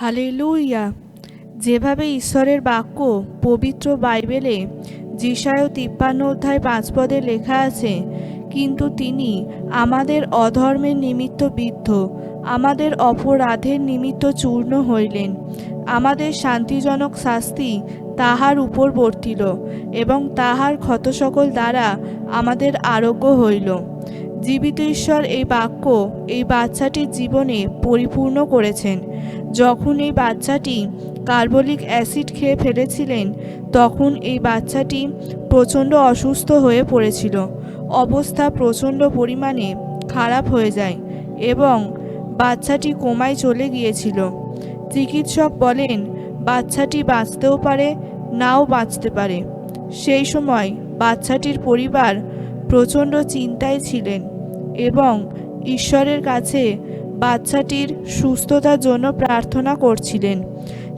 Hallelujah যেভাবে ঈশ্বরের বাক্য, পবিত্র বাইবেলে যিশায় তিপ্পান্ন অধ্যায় পাঁচ পদে লেখা আছে, কিন্তু তিনি আমাদের অধর্মের নিমিত্ত বিদ্ধ, আমাদের অপরাধের নিমিত্ত চূর্ণ হইলেন। আমাদের শান্তিজনক শাস্তি তাহার উপর বর্তিল এবং তাহার ক্ষত সকল দ্বারা আমাদের আরোগ্য হইল। জীবিত ঈশ্বর এই বাক্য এই বাচ্চাটির জীবনে পরিপূর্ণ করেছেন। যখন এই বাচ্চাটি কার্বলিক অ্যাসিড খেয়ে ফেলেছিলেন, তখন এই বাচ্চাটি প্রচণ্ড অসুস্থ হয়ে পড়েছিল। অবস্থা প্রচণ্ড পরিমাণে খারাপ হয়ে যায় এবং বাচ্চাটি কোমায় চলে গিয়েছিল। চিকিৎসক বলেন, বাচ্চাটি বাঁচতেও পারে, নাও বাঁচতে পারে। সেই সময় বাচ্চাটির পরিবার প্রচণ্ড চিন্তায় ছিলেন এবং ঈশ্বরের কাছে বাচ্চাটির সুস্থতার জন্য প্রার্থনা করছিলেন।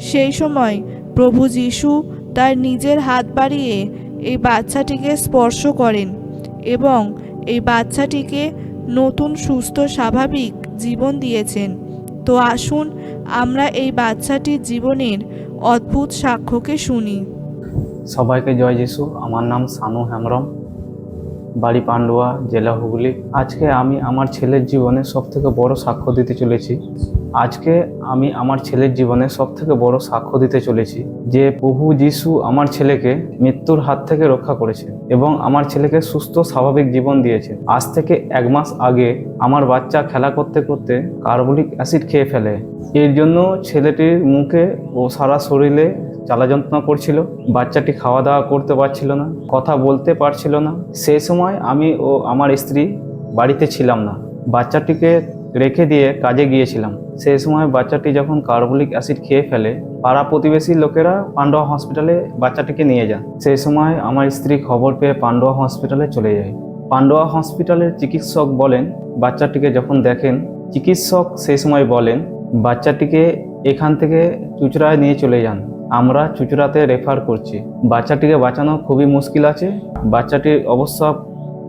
সেই সময় প্রভু যিশু তার নিজের হাত বাড়িয়ে এই বাচ্চাটিকে স্পর্শ করেন এবং এই বাচ্চাটিকে নতুন, সুস্থ, স্বাভাবিক জীবন দিয়েছেন। তো আসুন আমরা এই বাচ্চাটির জীবনের অদ্ভুত সাক্ষ্যকে শুনি। সবাইকে জয় যিশু। আমার নাম সানু হেমরম বাড়ি পান্ডুয়া, জেলা হুগলি। আজকে আমি আমার ছেলের জীবনে সব থেকে বড় সাক্ষ্য দিতে চলেছি। আজকে আমি আমার ছেলের জীবনে সব থেকে বড় সাক্ষ্য দিতে চলেছি যে প্রভু যিশু আমার ছেলেকে মৃত্যুর হাত থেকে রক্ষা করেছে এবং আমার ছেলেকে সুস্থ, স্বাভাবিক জীবন দিয়েছে। আজ থেকে এক মাস আগে আমার বাচ্চা খেলা করতে করতে কার্বলিক অ্যাসিড খেয়ে ফেলে। এর জন্য ছেলেটির মুখে ও সারা শরীরে জ্বালা যন্ত্রণা করছিল, বাচ্চাটি খাওয়া দাওয়া করতে পারছিল না, কথা বলতে পারছিল না। সেই সময় আমি ও আমার স্ত্রী বাড়িতে ছিলাম না। বাচ্চাটিকে রেখে দিয়ে কাজে গিয়েছিলাম। সেই সময় বাচ্চাটি যখন কার্বলিক অ্যাসিড খেয়ে ফেলে, পাড়া প্রতিবেশী লোকেরা পান্ডুয়া হসপিটালে বাচ্চাটিকে নিয়ে যান সেই সময় আমার স্ত্রী খবর পেয়ে পান্ডুয়া হসপিটালে চলে যায়। পান্ডুয়া হসপিটালের চিকিৎসক বলেন, বাচ্চাটিকে যখন দেখেন, চিকিৎসক সেই সময় বলেন, বাচ্চাটিকে এখান থেকে চুচড়ায় নিয়ে চলে যান। আমরা চুচড়াতে রেফার করছি। বাচ্চাটিকে বাঁচানো খুবই মুশকিল আছে। বাচ্চাটির অবস্থা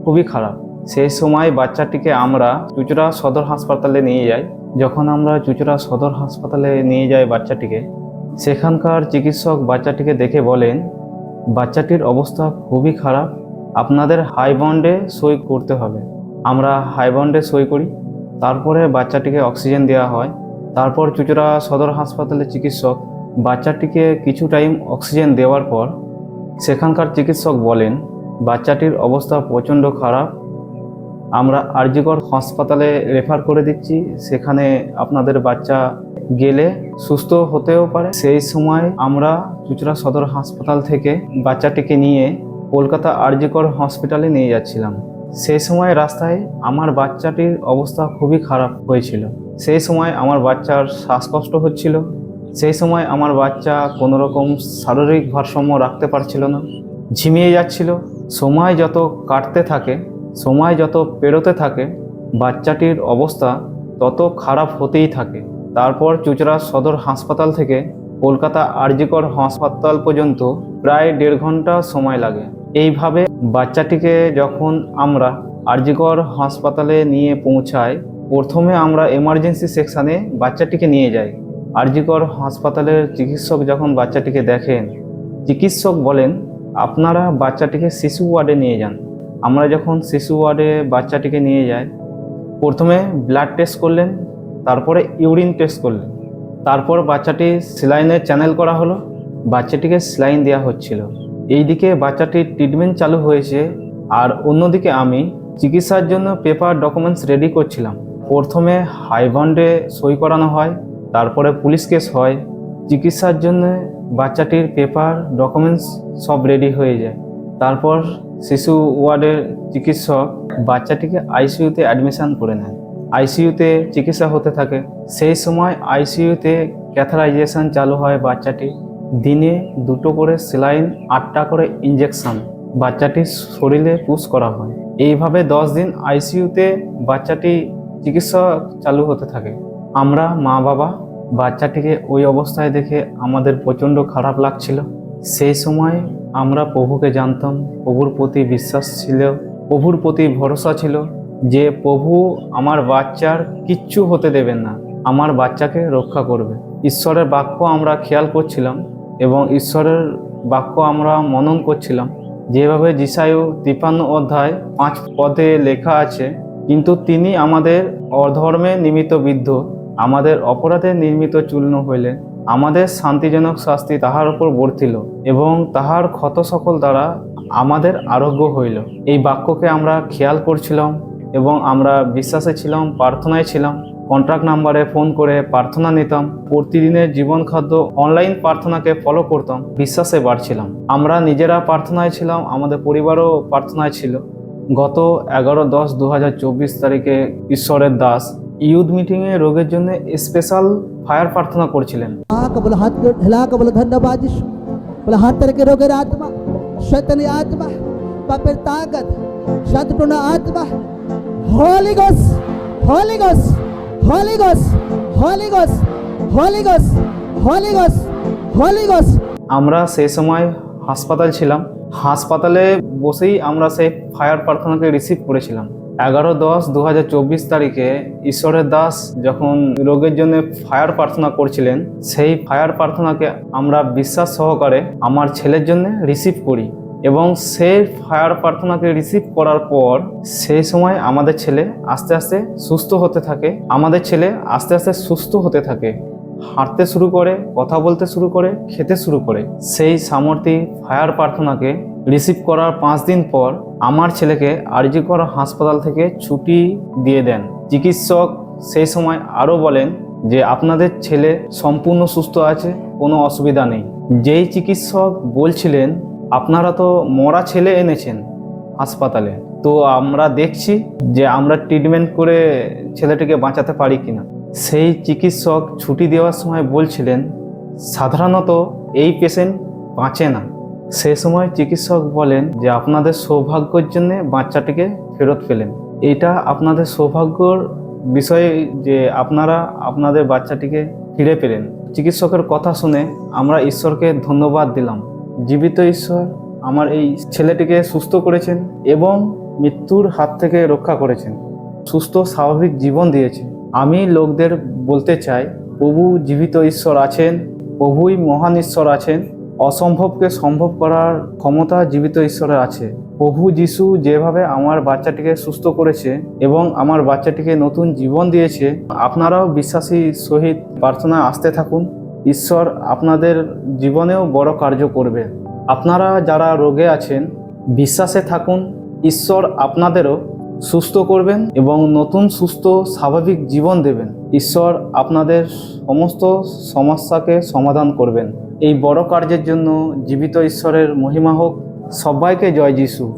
খুবই খারাপ। সেই সময় বাচ্চাটিকে আমরা চুচড়া সদর হাসপাতালে নিয়ে যাই। যখন আমরা চুচড়া সদর হাসপাতালে নিয়ে যাই বাচ্চাটিকে, সেখানকার চিকিৎসক বাচ্চাটিকে দেখে বলেন, বাচ্চাটির অবস্থা খুবই খারাপ। আপনাদের হাই বন্ডে সই করতে হবে। আমরা হাই বন্ডে সই করি। তারপরে বাচ্চাটিকে অক্সিজেন দেওয়া হয়। তারপর চুচড়া সদর হাসপাতালের চিকিৎসক বাচ্চাটিকে কিছু টাইম অক্সিজেন দেওয়ার পর সেখানকার চিকিৎসক বলেন, বাচ্চাটির অবস্থা প্রচণ্ড খারাপ। আমরা আরজিকর হাসপাতালে রেফার করে দিচ্ছি। সেখানে আপনাদের বাচ্চা গেলে সুস্থ হতেও পারে। সেই সময় আমরা চুচড়া সদর হাসপাতাল থেকে বাচ্চাটিকে নিয়ে কলকাতা আরজিকর হসপিটালে নিয়ে যাচ্ছিলাম। সেই সময় রাস্তায় আমার বাচ্চাটির অবস্থা খুবই খারাপ হয়েছিল। সেই সময় আমার বাচ্চার শ্বাসকষ্ট হচ্ছিল। সেই সময় আমার বাচ্চা কোনো রকম শারীরিক ভারসাম্য রাখতে পারছিল না। ঝিমিয়ে যাচ্ছিল। সময় যত কাটতে থাকে, সময় যত পেরোতে থাকে, বাচ্চাটির অবস্থা তত খারাপ হতেই থাকে। তারপর চুচড়া সদর হাসপাতাল থেকে কলকাতা আরজিকর হাসপাতাল পর্যন্ত প্রায় দেড় ঘণ্টা সময় লাগে। এইভাবে বাচ্চাটিকে যখন আমরা আরজিকর হাসপাতালে নিয়ে পৌঁছাই, প্রথমে আমরা এমার্জেন্সি সেকশানে বাচ্চাটিকে নিয়ে যাই। আরজিকর হাসপাতালের চিকিৎসক যখন বাচ্চাটিকে দেখেন, চিকিৎসক বলেন, আপনারা বাচ্চাটিকে শিশু ওয়ার্ডে নিয়ে যান। আমরা যখন শিশু ওয়ার্ডে বাচ্চাটিকে নিয়ে যাই, প্রথমে ব্লাড টেস্ট করলেন, তারপরে ইউরিন টেস্ট করলেন। তারপর বাচ্চাটি সেলাইনে চ্যানেল করা হলো, বাচ্চাটিকে সেলাইন দেওয়া হচ্ছিল। এইদিকে বাচ্চাটির ট্রিটমেন্ট চালু হয়েছে, আর অন্যদিকে আমি চিকিৎসার জন্য পেপার ডকুমেন্টস রেডি করছিলাম। প্রথমে হাইবন্ডে সই করানো হয় তারপরে পুলিশ কেস হয়। চিকিৎসার জন্য বাচ্চাটির পেপার ডকুমেন্টস সব রেডি হয়ে যায়। তারপর শিশু ওয়ার্ডের চিকিৎসক বাচ্চাটিকে আইসিইউতে অ্যাডমিশন করে নেন আইসিইউতে চিকিৎসা হতে থাকে। সেই সময় আইসিইউতে ক্যাথারাইজেশন চালু হয় বাচ্চাটি। দিনে দুটো করে সেলাইন আটটা করে ইঞ্জেকশন বাচ্চাটির শরীরে পুশ করা হয়। এইভাবে দশ দিন আইসিইউতে বাচ্চাটি চিকিৎসা চালু হতে থাকে। আমরা মা বাবা বাচ্চাটিকে ওই অবস্থায় দেখে আমাদের প্রচণ্ড খারাপ লাগছিল। সেই সময় আমরা প্রভুকে জানতাম, প্রভুর প্রতি বিশ্বাস ছিল, প্রভুর প্রতি ভরসা ছিল যে প্রভু আমার বাচ্চার কিচ্ছু হতে দেবেন না, আমার বাচ্চাকে রক্ষা করবে। ঈশ্বরের বাক্য আমরা খেয়াল করছিলাম এবং ঈশ্বরের বাক্য আমরা মনন করছিলাম। যেভাবে যিশায়ু তিপান্ন অধ্যায় পাঁচ পদে লেখা আছে, কিন্তু তিনি আমাদের অধর্মে নিমিত বিদ্ধ আমাদের অপরাধে নির্মিত চূর্ণ হইলেন আমাদের শান্তিজনক শাস্তি তাহার উপর বর্তিল এবং তাহার ক্ষত সকল দ্বারা আমাদের আরোগ্য হইল। এই বাক্যকে আমরা খেয়াল করছিলাম এবং আমরা বিশ্বাসে ছিলাম, প্রার্থনায় ছিলাম কন্ট্রাক্ট নাম্বারে ফোন করে প্রার্থনা নিতাম, প্রতিদিনের জীবন খাদ্য অনলাইন প্রার্থনাকে ফলো করতাম, বিশ্বাসে বাড়ছিলাম। আমরা নিজেরা প্রার্থনায় ছিলাম, আমাদের পরিবারও প্রার্থনায় ছিল। গত এগারো দশ দু তারিখে ঈশ্বরের দাস ইউথ মিটিংয়ে রোগের জন্য স্পেশাল ফায়ার প্রার্থনা করছিলেন। রোগের আত্মা শৈতানি আত্মা পাপের তাগত শত্রুপূর্ণ আত্মা হলিগস হলিগস হলিগস হলিগস হলিগস হলিগস আমরা সেই সময় হাসপাতাল ছিলাম। হাসপাতালে বসেই আমরা সেই ফায়ার প্রার্থনাকে রিসিভ করেছিলাম। এগারো দশ দু তারিখে ঈশ্বরের দাস যখন রোগের জন্য ফায়ার প্রার্থনা করছিলেন, সেই ফায়ার প্রার্থনাকে আমরা বিশ্বাস সহকারে আমার ছেলের জন্য রিসিভ করি এবং সেই ফায়ার প্রার্থনাকে রিসিভ করার পর সেই সময় আমাদের ছেলে আস্তে আস্তে সুস্থ হতে থাকে, আমাদের ছেলে আস্তে আস্তে সুস্থ হতে থাকে। হাঁটতে শুরু করে, কথা বলতে শুরু করে, খেতে শুরু করে, সেই সামর্থ্য ফায়ার প্রার্থনাকে রিসিভ করার পাঁচ দিন পর আমার ছেলেকে আরজিকর হাসপাতাল থেকে ছুটি দিয়ে দেন। চিকিৎসক সেই সময় আরও বলেন যে, আপনাদের ছেলে সম্পূর্ণ সুস্থ আছে, কোনো অসুবিধা নেই। যেই চিকিৎসক বলছিলেন, আপনারা তো মরা ছেলে এনেছেন হাসপাতালে, তো আমরা দেখছি যে আমরা ট্রিটমেন্ট করে ছেলেটিকে বাঁচাতে পারি কিনা। সেই চিকিৎসক ছুটি দেওয়ার সময় বলছিলেন, সাধারণত এই পেশেন্ট বাঁচে না। সে সময় চিকিৎসক বলেন যে, আপনাদের সৌভাগ্যের জন্য বাচ্চাটিকে ফেরত পেলেন। এটা আপনাদের সৌভাগ্যর বিষয়ে যে, আপনারা আপনাদের বাচ্চাটিকে ফিরে পেলেন। চিকিৎসকের কথা শুনে আমরা ঈশ্বরকে ধন্যবাদ দিলাম। জীবিত ঈশ্বর আমার এই ছেলেটিকে সুস্থ করেছেন এবং মৃত্যুর হাত থেকে রক্ষা করেছেন। সুস্থ স্বাভাবিক জীবন দিয়েছে আমি লোকদের বলতে চাই, প্রভু জীবিত ঈশ্বর আছেন, প্রভুই মহান ঈশ্বর আছেন, অসম্ভবকে সম্ভব করার ক্ষমতা জীবিত ঈশ্বরের আছে। প্রভু যিশু যেভাবে আমার বাচ্চাটিকে সুস্থ করেছে এবং আমার বাচ্চাটিকে নতুন জীবন দিয়েছে, আপনারাও বিশ্বাসী সহিত প্রার্থনায় আসতে থাকুন। ঈশ্বর আপনাদের জীবনেও বড় কার্য করবে। আপনারা যারা রোগে আছেন, বিশ্বাসে থাকুন। ঈশ্বর আপনাদেরও সুস্থ করবেন এবং নতুন সুস্থ, স্বাভাবিক জীবন দেবেন। ঈশ্বর আপনাদের সমস্ত সমস্যাকে সমাধান করবেন। এই বড় কার্যের জন্য জীবিত ঈশ্বরের মহিমা হোক। সবাইকে জয় যিশু।